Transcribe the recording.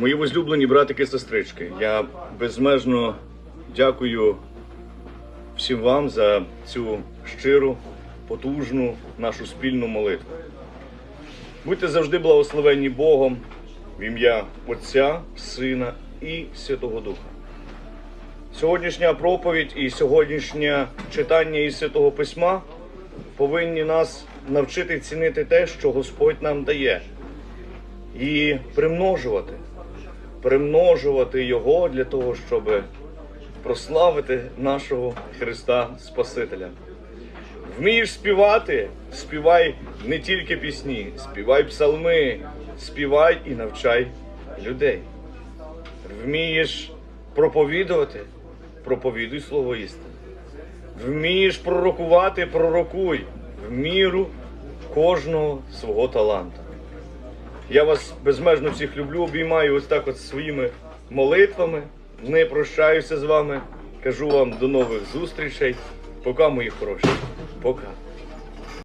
Мої возлюблені братики і сестрички, я безмежно дякую всім вам за цю щиру, потужну нашу спільну молитву. Будьте завжди благословенні Богом в ім'я Отця, Сина і Святого Духа. Сьогоднішня проповідь і сьогоднішнє читання із Святого Письма повинні нас навчити цінити те, що Господь нам дає, і примножувати, примножувати Його для того, щоб прославити нашого Христа Спасителя. Вмієш співати, співай не тільки пісні, співай псалми, співай і навчай людей. Вмієш проповідувати, проповідуй слово істини. Вмієш пророкувати, пророкуй в міру кожного свого таланта. Я вас безмежно всіх люблю, обіймаю ось так от своїми молитвами. Не прощаюся з вами. Кажу вам до нових зустрічей. Пока, мої хороші. Пока.